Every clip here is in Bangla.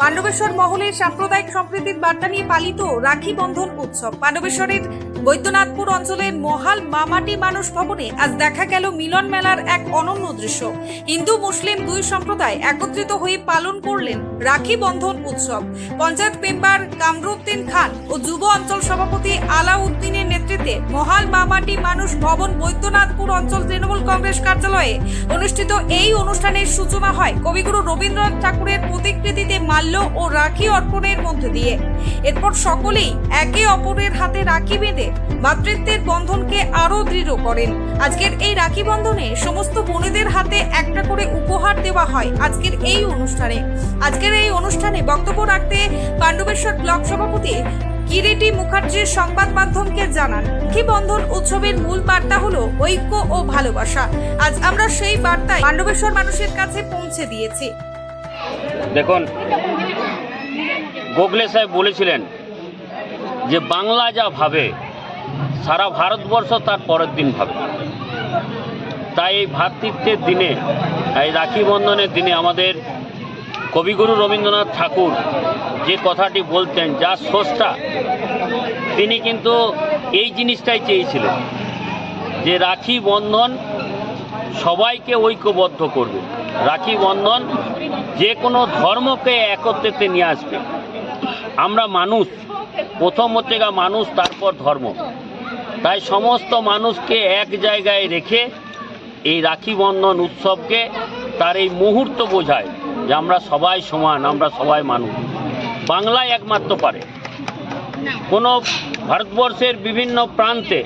পাণ্ডবেশ্বর মহলের সাম্প্রদায়িক সম্প্রীতির বার্তা নিয়ে পালিত রাখি বন্ধন উৎসব। পাণ্ডবেশ্বরের বৈদ্যনাথপুর অঞ্চলের মহাল মামাটি মানুষ ভবনে আজ দেখা গেল মিলন মেলার এক অনন্য দৃশ্য। হিন্দু, মুসলিম দুই সম্প্রদায় একত্রিত হয়ে পালন করলেন রাখি বন্ধন উৎসব। পঞ্চায়েত মেম্বার কামরুদ্দিন খান ও যুব অঞ্চল সভাপতি আলাউদ্দিনের নেতৃত্বে মহাল মামাটি মানুষ ভবন বৈদ্যনাথপুর অঞ্চল তৃণমূল কংগ্রেস কার্যালয়ে অনুষ্ঠিত এই অনুষ্ঠানের সূচনা হয় কবিগুরু রবীন্দ্রনাথ ঠাকুরের প্রতিকৃতিতে মাল্য ও রাখি অর্পণের মধ্যে দিয়ে। এরপর সকলেই একে অপরের হাতে রাখি বেঁধে মাতৃত্বের বন্ধনকে আরও দৃঢ় করেন। আজকের এই রাখি বন্ধনে সমস্ত বোনেদের হাতে একটা করে উপহার দেওয়া হয় আজকের এই অনুষ্ঠানে। আজকের এই অনুষ্ঠানে বক্তব্য রাখতে পাণ্ডবেশ্বর ব্লক সভাপতি কিরিটি মুখার্জির সংবাদ মাধ্যমকে জানান, রাখি বন্ধন উৎসবের মূল বার্তা হলো ঐক্য ও ভালোবাসা। আজ আমরা সেই বার্তায় পাণ্ডবেশ্বর মানুষের কাছে পৌঁছে দিয়েছি। দেখুন, গোখলে সাহেব বলেছিলেন যে বাংলা যা ভাবে সারা ভারতবর্ষ তার পরের দিন ভাবে। তাই এই ভ্রাতৃত্বের দিনে, এই রাখি বন্ধনের দিনে আমাদের কবিগুরু রবীন্দ্রনাথ ঠাকুর যে কথাটি বলতেন, যা স্রষ্টা, তিনি কিন্তু এই জিনিসটাই চেয়েছিলেন যে রাখি বন্ধন সবাইকে ঐক্যবদ্ধ করবে। রাখি বন্ধন যে কোনো ধর্মকে একত্রিতে নিয়ে আসবে। আমরা মানুষ, প্রথম হচ্ছে মানুষ, তারপর ধর্ম। তাই সমস্ত মানুষকে এক জায়গায় রেখে এই রাখি বন্ধন উৎসবকে তার এই মুহূর্ত বোঝায় যে আমরা সবাই সমান, আমরা সবাই মানুষ। বাংলায় একমাত্র পারে। কোনো ভারতবর্ষের বিভিন্ন প্রান্তে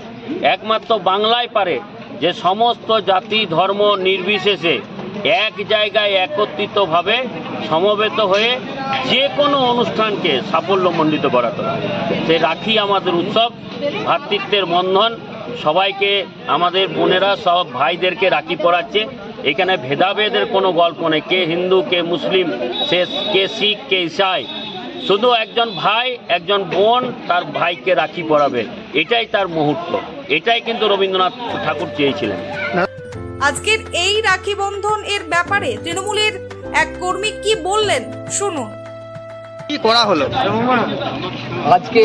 একমাত্র বাংলায় পারে যে সমস্ত জাতি, ধর্ম নির্বিশেষে এক জায়গায় একত্রিতভাবে সমবেত হয়ে যে কোনো অনুষ্ঠানকে সাফল্যমণ্ডিত করাতে পারে সে রাখি আমাদের উৎসব ভ্রাতৃত্বের বন্ধন, সবাইকে আমাদের বোনেরা, সব ভাইদেরকে রাখি পড়াচ্ছে এখানে ভেদাভেদের কোনো গল্প নেই, কে হিন্দু, কে মুসলিম, সে কে শিখ, কে ইসাই। শুধু একজন ভাই, একজন বোন তার ভাইকে রাখি পরাবে। এটাই তার মুহূর্ত। এটাই কিন্তু রবীন্দ্রনাথ ঠাকুর চেয়েছিলেন। আজকের এই রাখি বন্ধন এর ব্যাপারে তৃণমূলের এক কর্মী কি বললেন? শুনুন। কি করা হলো? আজকে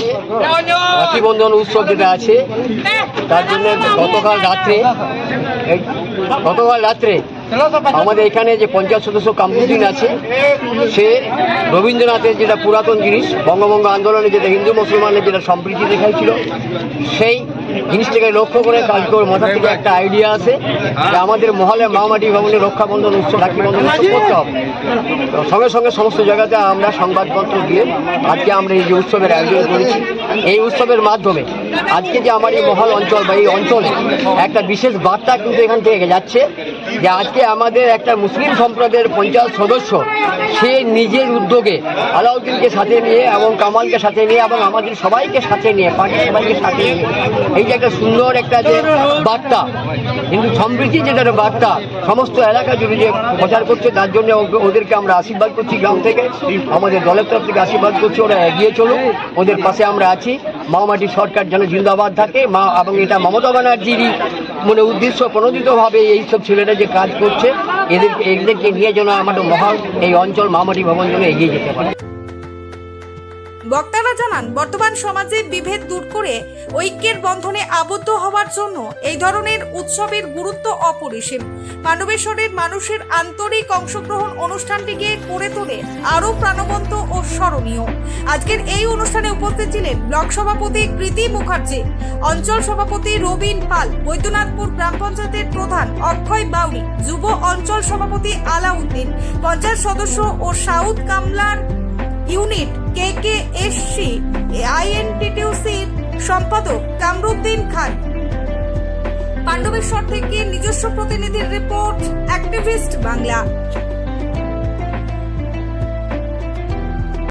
বন্ধন উৎসব যেটা আছে তার জন্য গতকাল রাত্রে গতকাল রাত্রে আমাদের এখানে যে পঞ্চায়েত সদস্য কামরুদ্দিন আছে, সে রবীন্দ্রনাথের যেটা পুরাতন জিনিস বঙ্গবঙ্গ আন্দোলনে যেটা হিন্দু মুসলমানের যেটা সম্প্রীতি দেখাইছিল, সেই জিনিসটাকে লক্ষ্য করে কালকে ওর মাথা থেকে একটা আইডিয়া আছে যে আমাদের মহলে মামাটি ভবনে রক্ষাবন্ধন উৎসব, রাখি বন্ধন উৎসব করতে হবে। সঙ্গে সঙ্গে সমস্ত জায়গাতে আমরা সংবাদপত্র দিয়ে আজকে আমরা এই যে উৎসবের আয়োজন করেছি, এই উৎসবের মাধ্যমে আজকে যে আমার এই মহল অঞ্চল বা এই অঞ্চলে, একটা বিশেষ বার্তা কিন্তু এখান থেকে যাচ্ছে যে আজকে আমাদের একটা মুসলিম সম্প্রদায়ের পঞ্চায়েত সদস্য, সে নিজের উদ্যোগে আলাউদ্দিনকে সাথে নিয়ে এবং কামালকে সাথে নিয়ে এবং আমাদের সবাইকে সাথে নিয়ে, পার্টির সবাইকে সাথে নিয়ে, এই যে একটা সুন্দর একটা যে বার্তা কিন্তু সমৃদ্ধি যেটা একটা বার্তা, সমস্ত এলাকা জুড়ে যে প্রচার করছে, তার জন্য ওদেরকে আমরা আশীর্বাদ করছি গ্রাম থেকে, আমাদের দলের তরফ থেকে আশীর্বাদ করছি, ওরা এগিয়ে চলুক, ওদের পাশে আমরা আছি। মামাটি সরকার যেন জিন্দাবাদ থাকে। মা এবং এটা মমতা ব্যানার্জিরই মানে উদ্দেশ্য প্রণোদিতভাবে এইসব ছেলেরা যে কাজ করছে এদের এদেরকে নিয়ে যেন আমাদের মহান এই অঞ্চল মামাটি ভবন যেন এগিয়ে যেতে পারে। বক্তারা জানান, বর্তমান সমাজে বিভেদ দূর করে ঐক্যের বন্ধনে আবদ্ধ হওয়ার জন্য এই ধরনের উৎসবের গুরুত্ব অপরিসীম। পাণ্ডবেশ্বরের মানুষের আন্তরিক অংশগ্রহণ অনুষ্ঠানটিকে করে তোলে আরও প্রাণবন্ত ও স্মরণীয়। আজকের এই অনুষ্ঠানে উপস্থিত ছিলেন ব্লক সভাপতি কৃতি মুখার্জি, অঞ্চল সভাপতি রবীন পাল, বৈদ্যনাথপুর গ্রাম পঞ্চায়েতের প্রধান অক্ষয় বাউরি যুব অঞ্চল সভাপতি আলাউদ্দিন, পঞ্চায়েত সদস্য ও south কামলার unit K K S C আইএনটিটিউসির সম্পাদক কামরুদ্দিন খান। পাণ্ডবেশ্বর থেকে নিজস্ব প্রতিনিধির রিপোর্ট, অ্যাক্টিভিস্ট বাংলা।